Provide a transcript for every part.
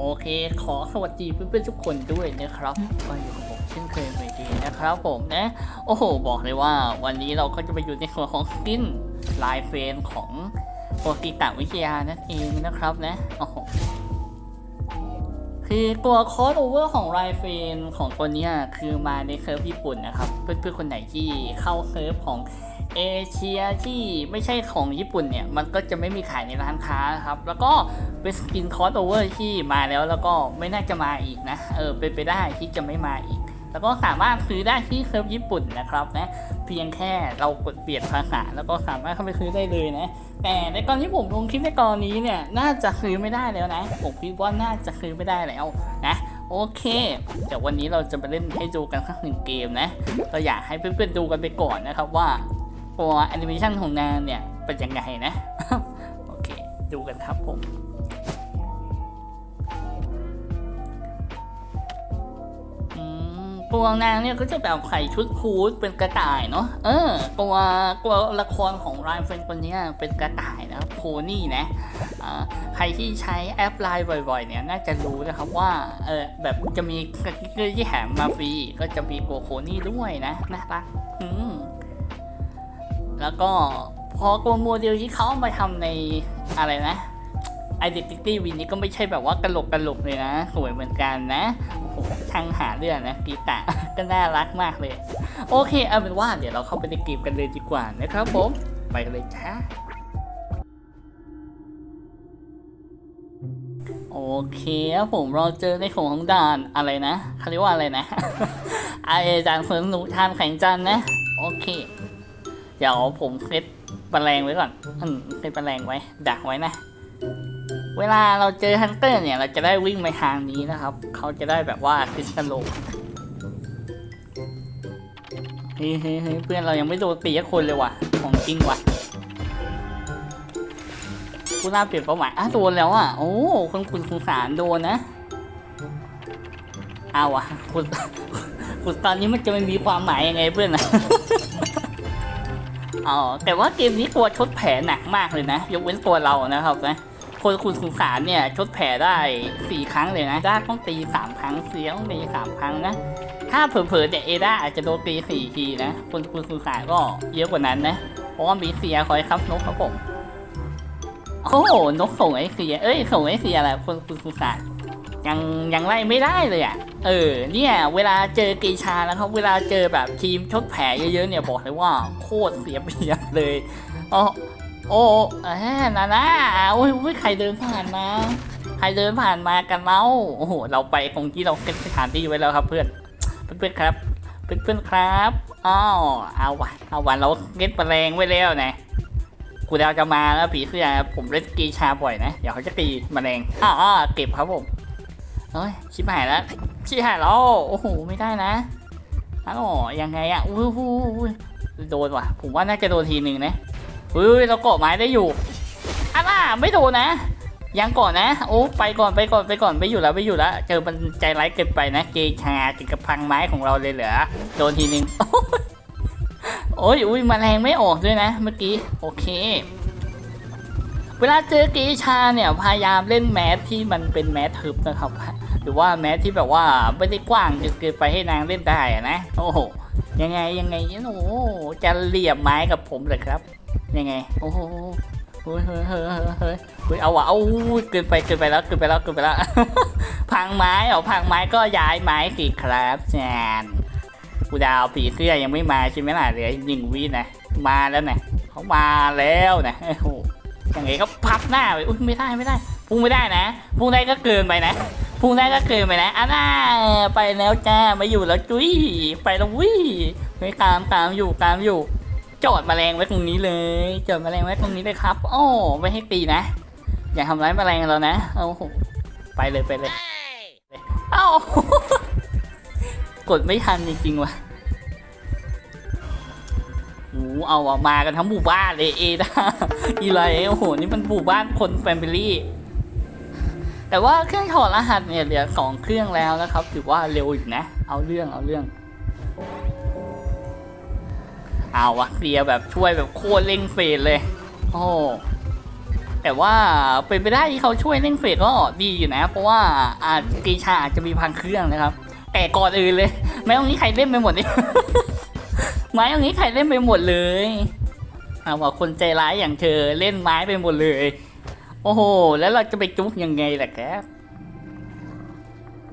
โอเค ขอสวัสดีเพื่อนๆทุกคนด้วยนะครับก็อยู่กับผมเช่นเคยเหมือนเดิมนะครับผมนะ โอ้โห บอกเลยว่า วันนี้เราก็จะไปอยู่ในส่วนของสกินลายเฟรนของโปรกิตวิทยานั่นเองนะครับนะโอ้โหคือตัวคอร์สโอเวอร์ของไรเฟนของตัวเนี้ยคือมาในเซิร์ฟญี่ปุ่นนะครับ เพื่อนๆคนไหนที่เข้าเซิร์ฟของ เอเชียที่ไม่ใช่ของญี่ปุ่นเนี่ย มันก็จะไม่มีขายในร้านค้าครับ แล้วก็เป็นสกินคอร์สโอเวอร์ที่มาแล้วแล้วก็ไม่น่าจะมาอีกนะ เออเป็นไปได้ที่จะไม่มาอีก แล้วก็สามารถซื้อได้ที่เซิร์ฟญี่ปุ่นนะครับนะเพียงแค่เรากดเปลี่ยนภาษาแล้วก็สามารถเข้าไปซื้อได้เลยนะ แต่ในกรณีที่ผมลงคลิปในกรณีเนี่ยน่าจะซื้อไม่ได้แล้วนะผมคิดว่าน่าจะซื้อไม่ได้แล้วนะโอเคเดี๋ยววันนี้เราจะไปเล่นให้ดูกันสักหนึ่งเกมนะเราอยากให้เพื่อนๆดูกันไปก่อนนะครับว่า ตัวแอนิเมชันของนางเนี่ยเป็นยังไงนะ โอเค ดูกันครับผมตัวนางเนี่ยก็จะแบบใส่ชุดฮูดเป็นกระต่ายเนาะ เออ ตัวตัวละครของรายเฟนคนนี้เป็นกระต่ายนะครับโพนี่นะใครที่ใช้แอปไลน์บ่อยๆ เนี่ยน่าจะรู้นะครับว่า เออแบบจะมีสติ๊กเกอร์ที่แถมมาฟรีก็จะมีตัวโคนี่ด้วยนะน่ารักอืม แล้วก็พอตัวโมเดลที่เขาเอามาทำในอะไรนะ Identity Win นี้ก็ไม่ใช่แบบว่ากระโหลกกระโหลกเลยนะ สวยเหมือนกันนะโอ้โหช่างหาเรื่องนะกีตาก็น่ารักมากเลย โอเคเอาเป็นว่าเดี๋ยวเราเข้าไปในเกมกันเลยดีกว่านะครับผมไปกันเลยจ้าโอเคครับผมเราเจอในของของด่านอะไรนะเขาเรียกว่าอะไรนะไอด่านเสริมหนูทานแข่งจันนะ โอเค เดี๋ยวผมเซตแมลงไว้ก่อนอืมเซตแมลงไว้ ดักไว้นะ เวลาเราเจอฮันเตอร์เนี่ย เราจะได้วิ่งไปทางนี้นะครับ เขาจะได้แบบว่าติสโลว์เฮ้ยเฮ้ยเฮ้เพื่อนเรายังไม่โดนตีสักคนเลยว่ะ ของจริงว่ะผู้น่าเปลี่ยนเป้าหมายอะโดนแล้วอะ โอ้คุณคุณคุณสารโดนนะเอาว่ะคุณคุณตอนนี้มันจะไม่มีความหมายยังไงเพื่อนนะ อ๋อแต่ว่าเกมนี้ตัวชดแผลหนักมากเลยนะ ยกเว้นตัวเรานะครับนะคนคุณสุสารเนี่ยชดแผลได้สี่ครั้งเลยนะด้าต้องตีสามครั้งเสียงตีสามครั้งนะถ้าเผลอๆแต่เอด้าอาจจะโดนตีสี่ทีนะคนคุณสุสารก็เยอะกว่านั้นนะเพราะว่ามีเสียคอยครับนกครับผมโอ้โหนกส่งไอเสียเอ้ยส่งไอเสียอะไรคนคุณสุสาร ยังยังไล่ไม่ได้เลยอะ เออ เนี่ย เวลาเจอกีชาแล้วครับเวลาเจอแบบทีมชดแผลเยอะๆเนี่ยบอกเลยว่าโคตรเสียเปรียบเลยอ๋อโอ้แหนานะโอ้ยโอ้ยใครเดินผ่านมา ใครเดินผ่านมากันเล่าโอ้โห เราไปตรงที่เราเก็บสถานที่ไว้แล้วครับเพื่อน เพื่อนครับ เพื่อนครับอ้าวเอาวะเอาวันเราเก็บแมลงไว้แล้วนะกูดาวจะมาแล้วผีเสื้อผมเล่นกีชาบ่อยนะ เดี๋ยวเขาจะตีแมลงอ้าวเก็บครับผม เอ้ยชิบหายแล้วชิบหายแล้วโอ้โหไม่ได้นะอ้าวยังไงอะอุ้ยอุ้ยอุ้ยโดนว่ะ ผมว่าน่าจะโดนทีหนึ่งนะเฮ้ยเราเกาะไม้ได้อยู่อะล่ะไม่โดนนะ ยังก่อนนะ โอ้ไปก่อนไปก่อนไปก่อนไม่อยู่แล้วไม่อยู่แล้วเจอมันใจร้ายเกินไปนะ เกชากิกับพังไม้ของเราเลยเหรอโดนทีหนึ่งโอ้ยอุ้ยมาแมลงไม่ออกด้วยนะ เมื่อกี้ โอเค เวลาเจอเกชาเนี่ยพยายามเล่นแมสที่มันเป็นแมสทึบนะครับ หรือว่าแมสที่แบบว่าไม่ได้กว้างจนเกินไปให้นางเล่นได้นะโอ้โหยังไงยังไงโอ้โหจะเหลี่ยมไม้กับผมเลยครับ ยังไง โอ้โหเฮ้ยเฮ้ยเฮ้ยเฮ้ยเฮ้ยเอาวะเอาอุ้ยเกินไปเกินไปแล้วเกินไปแล้วเกินไปแล้วพังไม้เหรอพังไม้ก็ย้ายไม้สิครับแจนกูดาวผีเสื้อยังไม่มาใช่ไหมล่ะเหลือหนึ่งวินะมาแล้วนะเขามาแล้วนะโอ้โห ยังไงก็พับหน้าไปอุ้ยไม่ได้ไม่ได้ พุ่งไม่ได้นะ พุ่งได้ก็เกินไปนะ พุ่งได้ก็เกินไปนะอะน่าไปแล้วจ้าไม่อยู่แล้วจุ้ยไปแล้ววิไม่ตามตามอยู่ตามอยู่ จอดแมลงไว้ตรงนี้เลยจอดแมลงไว้ตรงนี้เลยครับ โอ้ไม่ให้ตีนะ อย่าทำร้ายแมลงเรานะโอ้โหไปเลยไปเลยเอ้ากดไม่ทันจริงๆว่ะโอ้ เอาอะมากันทั้งหมู่บ้านเลยเอดาอีไรโอ้โหนี่มันหมู่บ้านคนแฟมิลี่แต่ว่าเครื่องถอดรหัสเนี่ยเหลือสองเครื่องแล้วนะครับ ถือว่าเร็วอยู่นะ เอาเรื่องเอาเรื่อง เอาวะเคลียแบบช่วยแบบโคตรเร่งเฟรนเลย โอ้แต่ว่าเป็นไปได้ที่เขาช่วยเร่งเฟสก็ดีอยู่นะ เพราะว่าอาจกีชาอาจจะมีพังเครื่องนะครับ แต่ก่อนอื่นเลย ไม้ตรงนี้ใครเล่นไปหมดเลย ไม้ตรงนี้ใครเล่นไปหมดเลยเอาว่าคนใจร้ายอย่างเธอเล่นไม้ไปหมดเลย โอ้โห แล้วเราจะไปจุกยังไงล่ะแก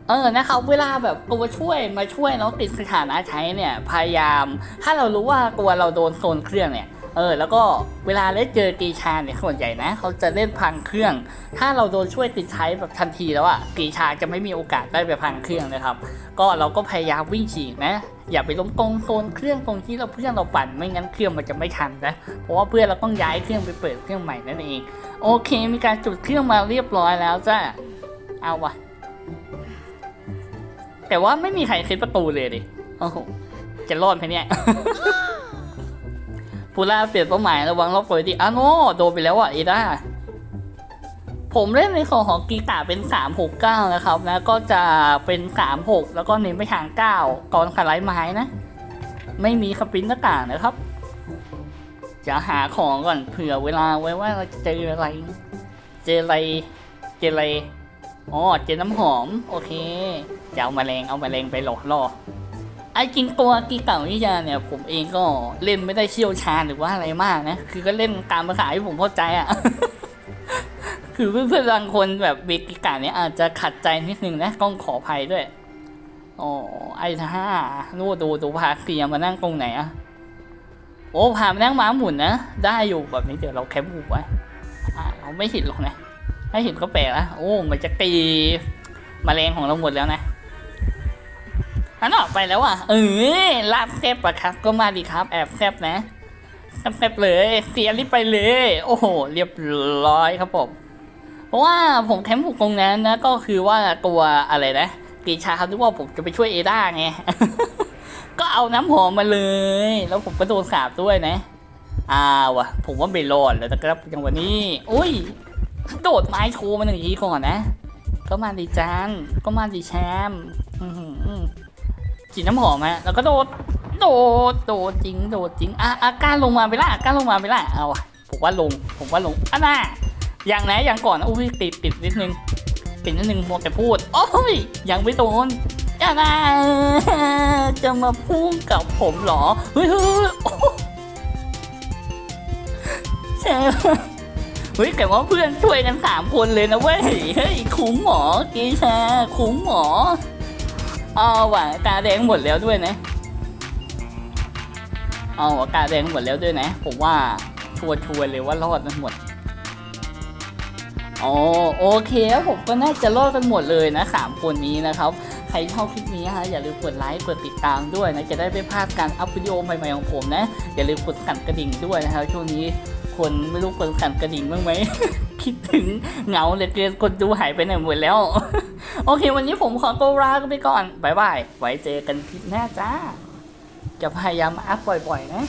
เออนะครับเวลาแบบตัวช่วยมาช่วยน้องติดสถานะใช้เนี่ย พยายาม ถ้าเรารู้ว่าตัวเราโดนโซนเครื่องเนี่ย เออแล้วก็เวลาได้เจอกีชาเนี่ยส่วนใหญ่นะเขาจะเล่นพังเครื่อง ถ้าเราโดนช่วยติดใช้แบบทันทีแล้วอะกีชาจะไม่มีโอกาสได้ไปพังเครื่องนะครับ ก็เราก็พยายามวิ่งฉีกนะ อย่าไปล้มตรงโซนเครื่องตรงที่เราเพื่อนเราปั่นไม่งั้นเครื่องมันจะไม่ทันนะเพราะว่าเพื่อนเราต้องย้ายเครื่องไปเปิดเครื่องใหม่นั่นเอง โอเค มีการจุดเครื่องมาเรียบร้อยแล้วจ้ะเอาวะแต่ว่าไม่มีใครเซ็ตประตูเลยดิโอ้โหจะรอดไหมเนี่ย พูล่าเปลี่ยนเป้าหมายระวังรอบเปิดดิอ้าวโนโดนไปแล้วอะเอด้าผมเล่นในของของกีตาร์เป็น 369 นะครับนะก็จะเป็น 36 แล้วก็เน้นไปทาง 9ก่อนขาไลไม้นะ ไม่มีสปินต์ต่างนะครับ จะหาของก่อนเผื่อเวลาไว้ว่าเราจะเจออะไร เจออะไร เจออะไรอ๋อเจอน้ำหอม โอเค จะเอามาแรงเอามาแรงไปหลอกล่อ ไอ้จริงตัวกีเก่านิยาเนี่ย ผมเองก็เล่นไม่ได้เชี่ยวชาญหรือว่าอะไรมากนะ คือก็เล่นตามภาษาที่ผมเข้าใจอะ่ะคือเพื่อนๆบางคนแบบเบกิกาเนี่ยอาจจะขัดใจนิดนึงนะต้องขออภัยด้วยอ๋อไอ้ท่านู่ดูดูพาเคียมานั่งตรงไหนอะโอ้พามานั่งม้าหมุนนะ ได้อยู่แบบนี้เดี๋ยวเราแคปบูไว้เราไม่เห็นหรอกนะ ถ้าเห็นก็แปลกนะโอ้มันจะตีมแมลงของเราหมดแล้วนะ อันออกไปแล้วอะ เออลาบแซบอะครับ ก็มาดีครับ แอบแซบนะแซบเลย เสียรีบไปเลย โอ้โห เรียบร้อยครับผม เพราะว่าผมแคมป์ผูกตรงนั้นนะ ก็คือว่าตัวอะไรนะกีชาเขาคิดว่าผมจะไปช่วยเอด้าไง ก็เอาน้ำหอมมาเลย แล้วผมก็โดนสาบด้วยนะอ้าวะผมว่าไม่รอดแล้วนะครับจังหวะนี้ อุ้ย โดดไม้โชว์มาหนึ่งทีก่อนนะ ก็มาดีจานก็มาดีแชมป์ ฉีดน้ำหอมฮะแล้วก็โดด โดด โดดจริง โดดจริง อะอะกล้าลงมาไปละกล้ารลงมาไปละเอาวะผมว่าลง ผมว่าลงอะน่าอย่างไหนอย่างก่อนนะอุ้ยติดติดนิดนึงติดนิดนึงมัวแต่พูด โอ้ย ยังไม่โดนอย่านะจะมาพุ่งกับผมเหรอ เฮ้ยเฮ้ยเฮ้ยแต่ว่าเพื่อนช่วยกันสามคนเลยนะเว้ย เฮ้ยคุ้มหมอกีชาคุ้มหมอ เอาว่ะตาแดงหมดแล้วด้วยนะเอาว่ะตาแดงหมดแล้วด้วยนะ ผมว่าชัวร์ชัวร์เลยว่ารอดกันหมดอ๋อโอเคผมก็น่าจะรอดกันหมดเลยนะสามคนนี้นะครับ ใครชอบคลิปนี้ฮะอย่าลืมกดไลค์กดติดตามด้วยนะ จะได้ไม่พลาดการอัพวิดีโอใหม่ๆของผมนะ อย่าลืมกดสั่นกระดิ่งด้วยนะครับช่วงนี้คนไม่รู้กดสั่นกระดิ่งบ้างไหมคิดถึงเหงาเลยเกินคนดูหายไปไหนหมดแล้ว โอเค วันนี้ผมขอตัวลาไปก่อนบายบาย ไว้เจอกันคลิปหน้าจ้า จะพยายามอัพบ่อยๆนะ